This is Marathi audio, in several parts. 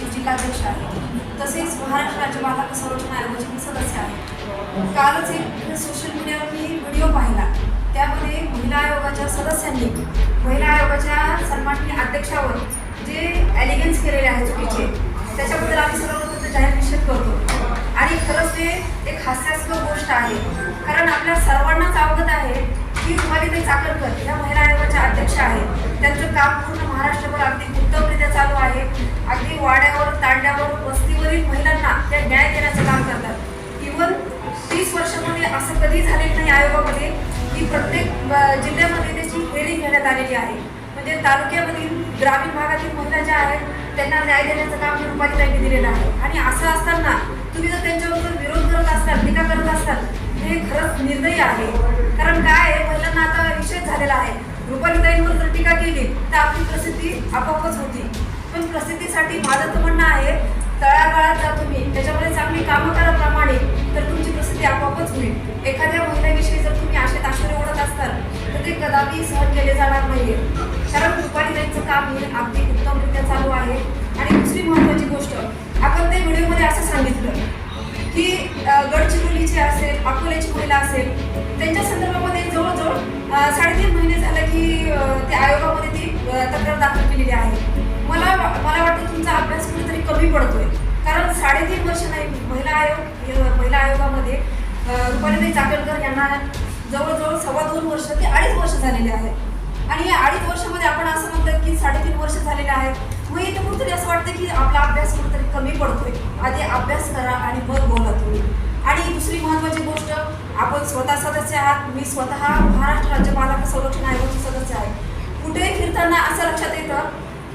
आयोगाची जिल्हाध्यक्ष आहे तसेच महाराष्ट्र राज्य बालक संरक्षण आयोगाचे मी सदस्य आहे. कालच एक सोशल मीडियावर मी व्हिडिओ पाहिला. त्यामध्ये महिला आयोगाच्या सदस्यांनी महिला आयोगाच्या सन्माननीय अध्यक्षावर जे ॲलिगन्स केलेले आहेत चुकीचे त्याच्याबद्दल आम्ही सर्वप्रथम जाहीर निषेध करतो. आणि खरंच ते एक हास्यास्पद गोष्ट आहे. कारण आपल्या सर्वांनाच अवगत आहे की रुपालीताई चाकणकर या महिला आयोगाच्या अध्यक्ष आहेत त्यांचं काम पूर्ण महाराष्ट्रभर अगदी उत्तमरित्या चालू आहे. अगदी वाड्यावर तांड्यावर वस्तीवरील महिलांना त्या न्याय देण्याचं काम करतात. इवन तीस वर्षामध्ये असं कधी झालेलं नाही आयोगामध्ये की प्रत्येक जिल्ह्यामध्ये त्याची हेरिंग घेण्यात आलेली आहे. म्हणजे तालुक्यामधील ग्रामीण भागातील महिला ज्या आहेत त्यांना न्याय देण्याचं काम हे रुपालीताईंनी दिलेलं आहे. आणि असं असताना तुम्ही जर त्यांच्याबरोबर विरोध करत असाल टीका करत असाल हे खरंच निर्दयी आहे. कारण काय आहे महिलांना आता विषय झालेला आहे. रुपालीताईंवर जर टीका केली तर आपली प्रसिद्धी आपोआपच होती. पण प्रसिद्धीसाठी माझं तर म्हणणं आहे तळागाळात जा तुम्ही. त्याच्यामध्ये चांगली कामं करा प्रामाणिक तर तुमची प्रसिद्धी आपोआपच होईल. एखाद्या महिलेविषयी जर तुम्ही असे ताशोरे ओढत असताल तर ते कदापि सहन केले जाणार नाहीये. कारण त्यांचं काम हे अगदी उत्तमरित्या चालू आहे. आणि दुसरी महत्त्वाची गोष्ट आपण त्या व्हिडिओमध्ये असं सांगितलं की गडचिरोलीची असेल अकोल्याची महिला असेल त्यांच्या संदर्भामध्ये जवळजवळ साडेतीन महिने झाले की ते आयोगामध्ये ती रुपालीताई चाकणकर यांना जवळजवळ सव्वा दोन वर्ष ते अडीच वर्ष झालेले आहेत. आणि या अडीच वर्षामध्ये आपण असं म्हणतो की साडेतीन वर्ष झालेले आहेत. मग इथं कुठेतरी असं वाटतं की आपला अभ्यास कुठेतरी कमी पडतोय. आधी अभ्यास करा आणि मग बोला तुम्ही. आणि दुसरी महत्त्वाची गोष्ट आपण स्वतः सदस्य आहात. मी स्वतः महाराष्ट्र राज्य बालक संरक्षण आयोगाचे सदस्य आहे. कुठेही फिरताना असं लक्षात येतं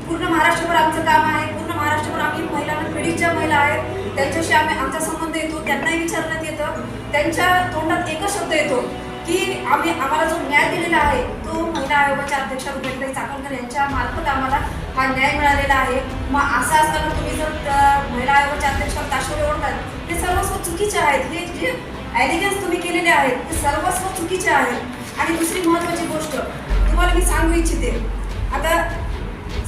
पूर्ण महाराष्ट्रभर आमचं काम आहे. पूर्ण महाराष्ट्रभर आम्ही महिलांना पिढीच्या महिला आहेत. त्यांच्याशी आम्ही आमचा संबंध येतो त्यांनाही विचारण्यात येतं. त्यांच्या तोंडात एकच शब्द येतो की आम्ही आम्हाला जो न्याय दिलेला आहे तो महिला आयोगाच्या अध्यक्षा रुपालीताई चाकणकर यांच्या मार्फत आम्हाला हा न्याय मिळालेला आहे. मग असं असताना तुम्ही जर महिला आयोगाच्या अध्यक्षावर ताशोरे ओढतात हे सर्वस्व चुकीचे आहेत. हे जे ॲलिगन्स तुम्ही केलेले आहेत ते सर्वस्व चुकीचे आहेत. आणि दुसरी महत्त्वाची गोष्ट तुम्हाला मी सांगू इच्छिते आता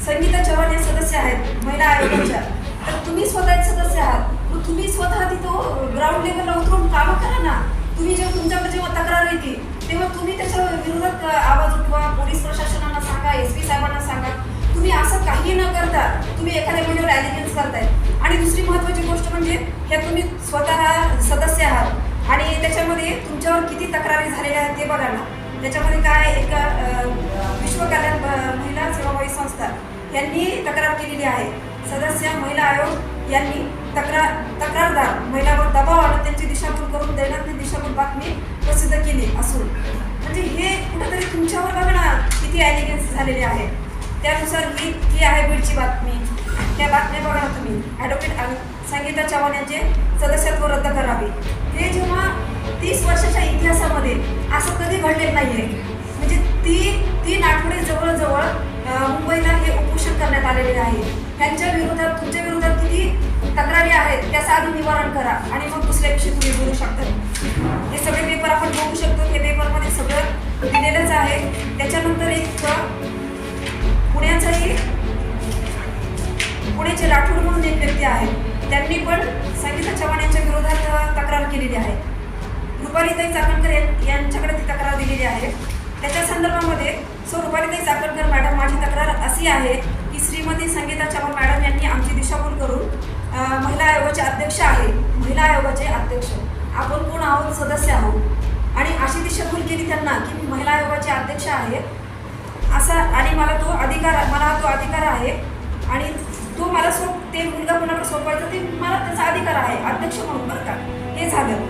संगीता चव्हाण हे सदस्य आहेत महिला आयोगाच्या. तर तुम्ही स्वतःचे सदस्य आहात. तुम्ही स्वतः तिथं ग्राउंड लेवलला उतरून काम करा ना. तुम्ही जेव्हा तुमच्याकडे जेव्हा तक्रार येते तेव्हा तुम्ही त्याच्या विरोधात आवाज उठवा पोलीस प्रशासनाला सांगा एस पी साहेबांना सांगा. तुम्ही असं काही न करता तुम्ही एखाद्या महिन्यावर ॲलिगन्स करताय. आणि दुसरी महत्त्वाची गोष्ट म्हणजे हे तुम्ही स्वतः सदस्य आहात. आणि त्याच्यामध्ये तुमच्यावर किती तक्रारी झालेल्या आहेत ते बघा ना. त्याच्यामध्ये काय एक विश्वकल्याण महिला सेवाभावी संस्था यांनी तक्रार केलेली आहे. सदस्य महिला आयोग यांनी तक्रार तक्रारदार महिलावर दबाव आणून त्यांची दिशाभूल करून दैनंदिन दिशाभूल बातमी प्रसिद्ध केली असून. म्हणजे हे कुठेतरी तुमच्यावर बघा ना किती ॲलिगन्स झालेले आहेत त्यानुसार ही ही आहे बीडची बातमी. त्या बातम्या बघा ना तुम्ही. ॲडव्होकेट संगीता चव्हाण यांचे सदस्यत्व रद्द करावे. हे जेव्हा तीस वर्षाच्या इतिहासामध्ये असं कधी घडलेलं नाही आहे म्हणजे ती तीन आठवडे आधी निवारण करा आणि मग दुसऱ्या दिवशी तुम्ही बोलू शकता. हे सगळे पेपर आपण बघू शकतो. हे पेपरमध्ये सगळं दिलेलंच आहे. त्याच्यानंतर एक पुण्याचाही पुण्याचे राठोड म्हणून एक व्यक्ती आहे. त्यांनी पण संगीता चव्हाण यांच्या विरोधात तक्रार केलेली आहे. रुपालीताई चाकणकर यांच्याकडे ती तक्रार दिलेली आहे. त्याच्या संदर्भामध्ये सो रुपालीताई चाकणकर मॅडम माझी तक्रार अशी आहे की श्रीमती संगीता चव्हाण मॅडम यांनी आमची दिशाभूल करून महिला आयोगाचे अध्यक्ष आहे महिला आयोगाचे अध्यक्ष. आपण कोण आहोत? सदस्य आहोत. आणि अशी दिशाभूल केली त्यांना की मी महिला आयोगाचे अध्यक्ष आहे. असा आणि मला तो अधिकार मला तो अधिकार आहे. आणि तो मला सोप ते मुलगा कोणाकडे सोपवायचा ते मला त्याचा अधिकार आहे. अध्यक्ष म्हणून बरं का. हे झालं.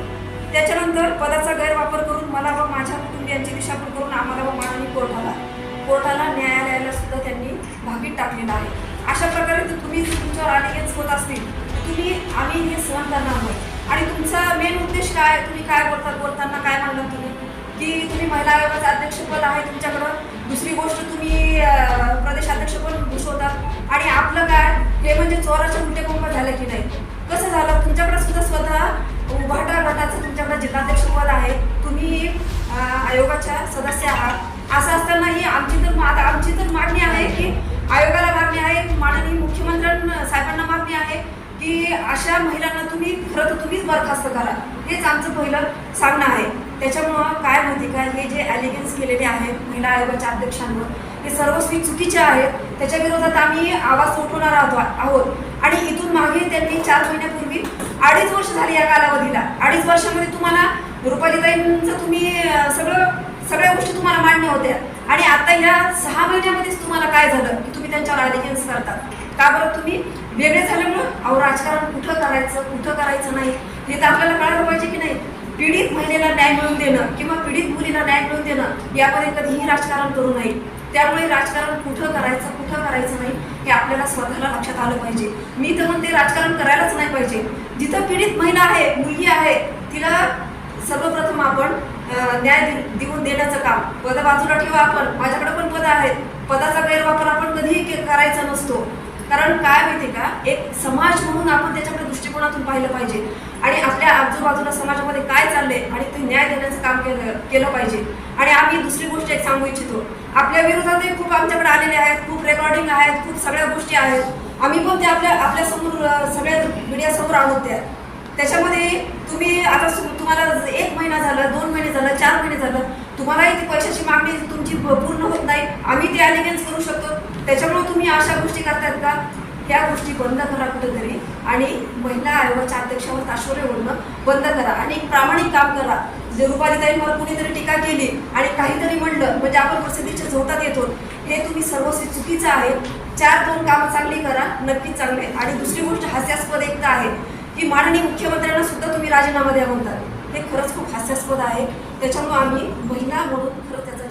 त्याच्यानंतर पदाचा गैरवापर करून मला व माझ्या कुटुंबियांची दिशाभूल करून आम्हाला व माननीय कोर्टाला कोर्टाला न्यायालयाला सुद्धा त्यांनी भागीत टाकलेलं आहे. अशा प्रकारे जर तुम्ही तुमच्यावर अलिगेन्स होत असतील तुम्ही आम्ही हे सहन करणार आहोत आणि तुमचा मेन उद्देश काय? तुम्ही काय बोलतात बोलताना काय म्हणलं तुम्ही? की तुम्ही महिला आयोगाचं अध्यक्षपद आहे तुमच्याकडं. दुसरी गोष्ट तुम्ही प्रदेश अध्यक्षपद घुसवतात आणि आपलं काय? हे म्हणजे चोराचे उलटे कुंभ झालं की नाही? कसं झालं? तुमच्याकडे सुद्धा स्वतः उभाटा गटाचं तुमच्याकडे जिल्हाध्यक्षपद आहे. तुम्ही आयोगाच्या सदस्य आहात. असं असतानाही आमची तर मा- आता आमची तर मागणी आहे की आयोगाला मागणी आहे माननीय मुख्यमंत्र्यां साहेबांना मागणी आहे अशा महिलांना तुम्ही खरं तर तुम्हीच बरखास्त करा. हेच आमचं पहिलं सांगणं आहे. त्याच्यामुळं काय माहिती का हे जे ॲलिगन्स केलेले आहेत महिला आयोगाच्या अध्यक्षांवर हे सर्वस्वी चुकीचे आहेत. त्याच्या विरोधात आम्ही आवाज उठवणार आहोत आहोत. आणि इथून मागे त्यांनी चार महिन्यापूर्वी अडीच वर्ष झाली या कालावधीला. अडीच वर्षामध्ये तुम्हाला रुपालीताईंचं तुम्ही सगळं सगळ्या गोष्टी तुम्हाला मान्य होत्या. या सहा महिन्यामध्येच तुम्हाला काय झालं? की तुम्ही त्यांच्यावर ॲलिगन्स करतात. का बरं तुम्ही? वेगळे झाल्यामुळं अहो राजकारण कुठं करायचं कुठं करायचं नाही? हे तर आपल्याला कळायला पाहिजे की नाही? पीडित महिलेला न्याय मिळवून देणं किंवा पीडित मुलीला न्याय मिळवून देणं यामध्ये कधीही राजकारण करू नये. त्यामुळे राजकारण कुठं करायचं कुठं करायचं नाही हे आपल्याला स्वतःला लक्षात आलं पाहिजे. मी तर म्हणते राजकारण करायलाच नाही पाहिजे. जिथं पीडित महिला आहे मुलगी आहे तिला न्याय देऊन देण्याचं काम. पद बाजूला ठेवा आपण. माझ्याकडे पण पद आहेत. पदाचा गैरवापर आपण कधीही करायचा नसतो. कारण काय माहिती का? एक समाज म्हणून आपण त्याच्याकडे दृष्टिकोनातून पाहिलं पाहिजे. आणि आपल्या आजूबाजूला समाजामध्ये काय चाललंय आणि ते न्याय देण्याचं काम केलं केलं पाहिजे. आणि आम्ही दुसरी गोष्ट एक सांगू इच्छितो. आपल्या विरोधातही खूप आमच्याकडे आलेले आहेत. खूप रेकॉर्डिंग आहेत. खूप सगळ्या गोष्टी आहेत. आम्ही पण ते आपल्या आपल्यासमोर सगळ्या मीडियासमोर आणत त्या त्याच्यामध्ये तुम्ही आता तुम्हाला एक महिना झाला दोन महिने झालं चार महिने झालं तुम्हालाही ती पैशाची मागणी तुमची पूर्ण होत नाही. आम्ही ते अलिगन्स करू शकतो. त्याच्यामुळे तुम्ही अशा गोष्टी करतात का? ह्या गोष्टी बंद करा कुठेतरी. आणि महिला आयोगाच्या अध्यक्षावर ताश्वर्य बोलणं बंद करा. आणि एक प्रामाणिक काम करा. जे रुपालीताईंवर कुणीतरी टीका केली आणि काहीतरी म्हणलं म्हणजे आपण प्रसिद्धीच्या झोतात येतो हे तुम्ही सर्व चुकीचं आहे. चार दोन कामं चांगली करा नक्कीच चांगले. आणि दुसरी गोष्ट हास्यास्पद एकता आहे. की माननीय मुख्यमंत्र्यांना सुद्धा तुम्ही राजीनामा द्या म्हणतात. हे खरंच खूप हास्यास्पद आहे. त्याच्यामुळे आम्ही महिला म्हणून खरं त्याचा